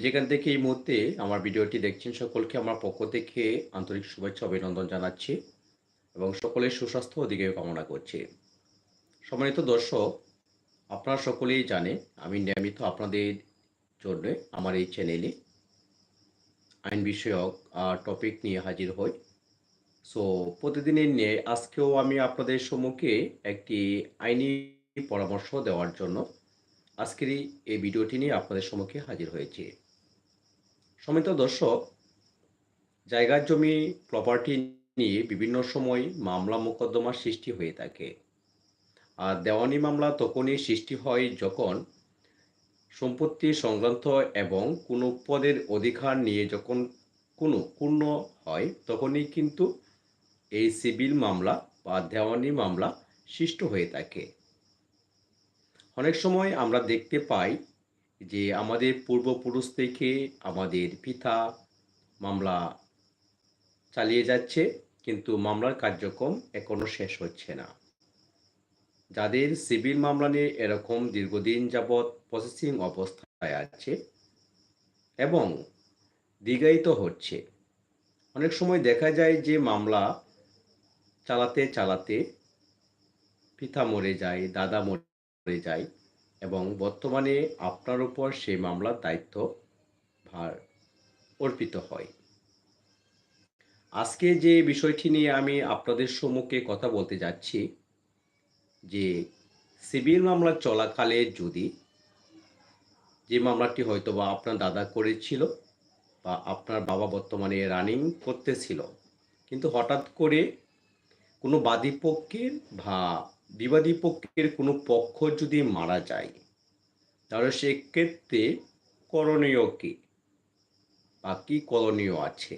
যেখান থেকে এই মুহূর্তে আমার ভিডিওটি দেখছেন সকলকে আমার পক্ষ থেকে আন্তরিক শুভেচ্ছা অভিনন্দন জানাচ্ছি এবং সকলের সুস্বাস্থ্য ওদিকে কামনা করছি। সম্মানিত দর্শক, আপনারা সকলেই জানে আমি নিয়মিত আপনাদের জন্য আমার এই চ্যানেলে আইন বিষয়ক টপিক নিয়ে হাজির হই। সো, প্রতিদিনের নিয়ে আজকেও আমি আপনাদের সম্মুখে একটি আইনি পরামর্শ দেওয়ার জন্য আজকের এই- এই ভিডিওটি নিয়ে আপনাদের সম্মুখে হাজির হয়েছি। সমিত দর্শক জায়গার জমি প্রপার্টি নিয়ে বিভিন্ন সময় মামলা মোকদ্দমার সৃষ্টি হয়ে থাকে। আর দেওয়ানি মামলা তখনই সৃষ্টি হয় যখন সম্পত্তি সংক্রান্ত এবং কোনো পদের অধিকার নিয়ে যখন কোনো পূর্ণ হয়, তখনই কিন্তু এই সিভিল মামলা বা দেওয়ানি মামলা সৃষ্ট হয়ে থাকে। অনেক সময় আমরা দেখতে পাই যে আমাদের পূর্বপুরুষ থেকে আমাদের পিতা মামলা চালিয়ে যাচ্ছে, কিন্তু মামলার কার্যক্রম এখনও শেষ হচ্ছে না। যাদের সিভিল মামলা নিয়ে এরকম দীর্ঘদিন যাবৎ প্রসেসিং অবস্থায় আছে এবং দীর্ঘায়িত হচ্ছে, অনেক সময় দেখা যায় যে মামলা চালাতে চালাতে পিতা মরে যায়, দাদা মরে যায় এবং বর্তমানে আপনার উপর সেই মামলার দায়িত্ব ভার অর্পিত হয়। আজকে যে বিষয়টি নিয়ে আমি আপনাদের সম্মুখে কথা বলতে যাচ্ছি, যে সিভিল মামলা চলাকালে যদি যে মামলাটি হয়তো বা আপনার দাদা করেছিল বা আপনার বাবা বর্তমানে রানিং করতেছিল, কিন্তু হঠাৎ করে কোনো বাদী পক্ষের বা বিবাদী পক্ষের কোনো পক্ষ যদি মারা যায়, তাহলে সেক্ষেত্রে করণীয় কি? বা কি করণীয় আছে।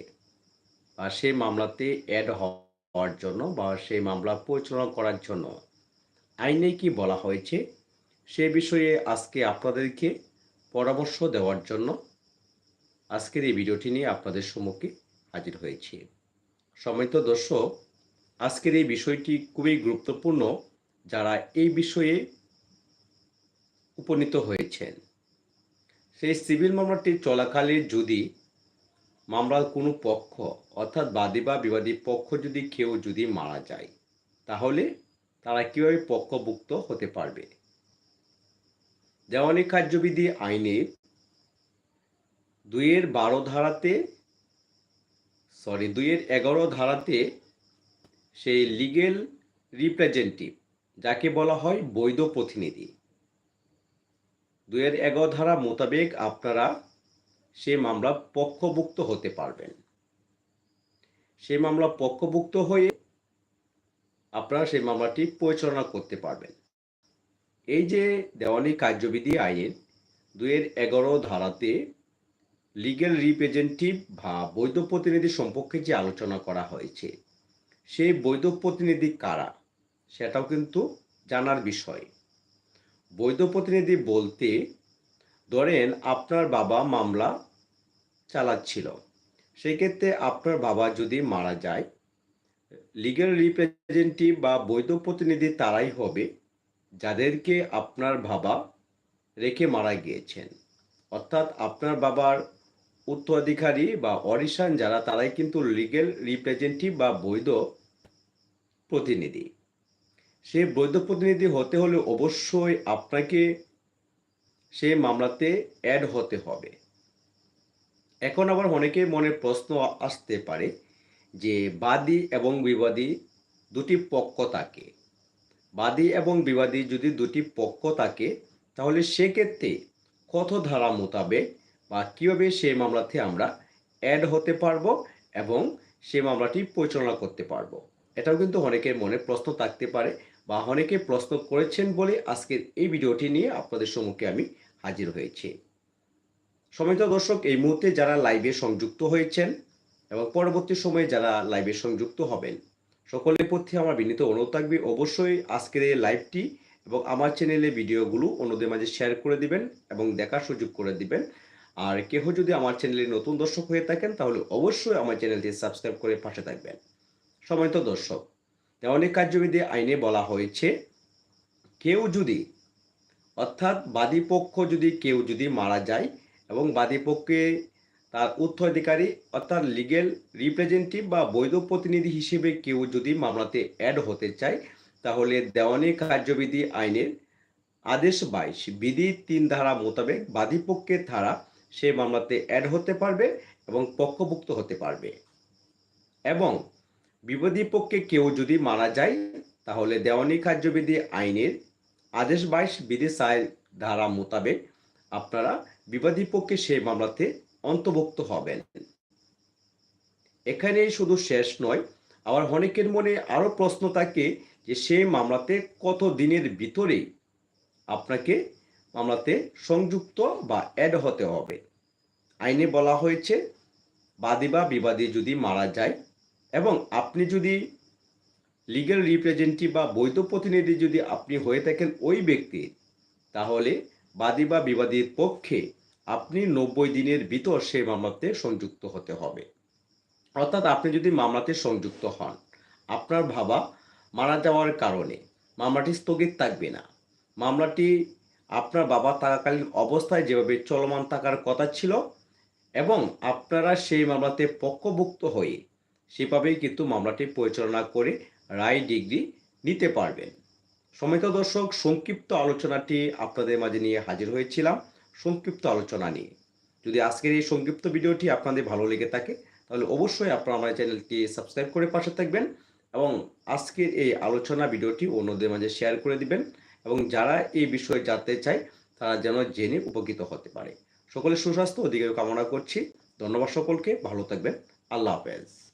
বা সেই মামলাতে অ্যাড হওয়ার জন্য বা সেই মামলা পরিচালনা করার জন্য আইনে কি বলা হয়েছে? সে বিষয়ে আজকে আপনাদেরকে পরামর্শ দেওয়ার জন্য আজকের এই ভিডিওটি নিয়ে আপনাদের সম্মুখে হাজির হয়েছি। সম্মানিত দর্শক, আজকের এই বিষয়টি খুবই গুরুত্বপূর্ণ। যারা এই বিষয়ে উপনীত হয়েছেন। সেই সিভিল মামলাটি চলাকালে যদি মামলার কোনো পক্ষ অর্থাৎ বাদী বা বিবাদী পক্ষ যদি কেউ যদি মারা যায়, তাহলে তারা কীভাবে পক্ষভুক্ত হতে পারবে? দেওয়ানি কার্যবিধি আইনের দুইয়ের বারো ধারাতে সরি দুইয়ের এগারো ধারাতে সেই লিগেল রিপ্রেজেন্টেটিভ যাকে বলা হয় বৈধ প্রতিনিধি। দুইয়ের এগারো ধারা মোতাবেক আপনারা সে মামলা পক্ষভুক্ত হতে পারবেন। সেই মামলা পক্ষভুক্ত হয়ে আপনারা সেই মামলাটি পরিচালনা করতে পারবেন। এই যে দেওয়ানি কার্যবিধি আইনের দুইয়ের এগারো ধারাতে লিগেল রিপ্রেজেন্টেটিভ বা বৈধ প্রতিনিধি সম্পর্কে যে আলোচনা করা হয়েছে, সেই বৈধ প্রতিনিধি কারা? সেটাও কিন্তু জানার বিষয়। বৈধ প্রতিনিধি বলতে, ধরেন আপনার বাবা মামলা চালাচ্ছিল। সেক্ষেত্রে আপনার বাবা যদি মারা যায় লিগ্যাল রিপ্রেজেন্টেটিভ বা বৈধ প্রতিনিধি তারাই হবে, যাদেরকে আপনার বাবা রেখে মারা গিয়েছেন। অর্থাৎ আপনার বাবার উত্তরাধিকারী বা অরিশান যারা, তারাই কিন্তু লিগ্যাল রিপ্রেজেন্টেটিভ বা বৈধ প্রতিনিধি। সে বৈধ প্রতিনিধি হতে হলে অবশ্যই আপনাকে সে মামলাতে অ্যাড হতে হবে। এখন আবার অনেকের মনে প্রশ্ন আসতে পারে যে বাদী এবং বিবাদী দুটি পক্ষ থাকে। বাদী এবং বিবাদী যদি দুটি পক্ষ থাকে, তাহলে সেক্ষেত্রে কত ধারা মোতাবেক বা কীভাবে সে মামলাতে আমরা অ্যাড হতে পারব এবং সে মামলাটি পরিচালনা করতে পারব? এটাও কিন্তু অনেকের মনে প্রশ্ন থাকতে পারে। বা অনেকে প্রশ্ন করেছেন বলে আজকের এই ভিডিওটি নিয়ে আপনাদের সম্মুখে আমি হাজির হয়েছি। সমিত দর্শক, এই মুহূর্তে যারা লাইভে সংযুক্ত হয়েছেন এবং পরবর্তী সময়ে যারা লাইভে সংযুক্ত হবেন, সকলের প্রতি আমার বিনীত অনুরোধ থাকবে অবশ্যই আজকের এই লাইভটি এবং আমার চ্যানেলে ভিডিওগুলো অন্যদের মাঝে শেয়ার করে দিবেন এবং দেখার সুযোগ করে দিবেন। আর কেহ যদি আমার চ্যানেলে নতুন দর্শক হয়ে থাকেন, তাহলে অবশ্যই আমার চ্যানেলটি সাবস্ক্রাইব করে পাশে থাকবেন। সময়ত দর্শক দেওয়ানি কার্যবিধি আইনে বলা হয়েছে। কেউ যদি, অর্থাৎ বাদী পক্ষ যদি কেউ যদি মারা যায় এবং বাদীপক্ষে তার উত্তরাধিকারী, অর্থাৎ লিগেল রিপ্রেজেন্টেটিভ বা বৈধ প্রতিনিধি হিসেবে কেউ যদি মামলাতে অ্যাড হতে চায়, তাহলে দেওয়ানি কার্যবিধি আইনের আদেশ বাইশ বিধি তিন ধারা মোতাবেক বাদীপক্ষের ধারা সে মামলাতে অ্যাড হতে পারবে এবং পক্ষভুক্ত হতে পারবে। এবং বিবাদী পক্ষে কেউ যদি মারা যায়, তাহলে দেওয়ানি কার্যবিধি আইনের আদেশ বাইশ বিধি চার ধারা মোতাবেক আপনারা বিবাদী পক্ষে সেই মামলাতে অন্তর্ভুক্ত হবেন। এখানেই শুধু শেষ নয়, আবার অনেকের মনে আরও প্রশ্ন থাকে যে সেই মামলাতে কত দিনের ভিতরে আপনাকে মামলাতে সংযুক্ত বা অ্যাড হতে হবে। আইনে বলা হয়েছে, বাদী বা বিবাদী যদি মারা যায় এবং আপনি যদি লিগ্যাল রিপ্রেজেন্টেটিভ বা বৈধ প্রতিনিধি যদি আপনি হয়ে থাকেন ওই ব্যক্তির তাহলে বাদী বা বিবাদীর পক্ষে আপনি নব্বই দিনের ভিতর সেই মামলাতে সংযুক্ত হতে হবে। অর্থাৎ আপনি যদি মামলাতে সংযুক্ত হন, আপনার বাবা মারা যাওয়ার কারণে মামলাটি স্থগিত থাকবে না। মামলাটি আপনার বাবা থাকাকালীন অবস্থায় যেভাবে চলমান থাকার কথা ছিল এবং আপনারা সেই মামলাতে পক্ষভুক্ত হয়ে সেভাবেই কিন্তু মামলাটি পরিচালনা করে রায় ডিগ্রি নিতে পারবেন। সমিত দর্শক, সংক্ষিপ্ত আলোচনাটি আপনাদের মাঝে নিয়ে হাজির হয়েছিলাম। সংক্ষিপ্ত আলোচনা নিয়ে। যদি আজকের এই সংক্ষিপ্ত ভিডিওটি আপনাদের ভালো লেগে থাকে, তাহলে অবশ্যই আপনারা আমার চ্যানেলটি সাবস্ক্রাইব করে পাশে থাকবেন এবং আজকের এই আলোচনা ভিডিওটি অন্যদের মাঝে শেয়ার করে দিবেন এবং যারা এই বিষয়ে জানতে চায়, তারা যেন জেনে উপকৃত হতে পারে। সকলের সুস্বাস্থ্য, অধিকার কামনা করছি। ধন্যবাদ সকলকে, ভালো থাকবেন। আল্লাহ হাফেজ।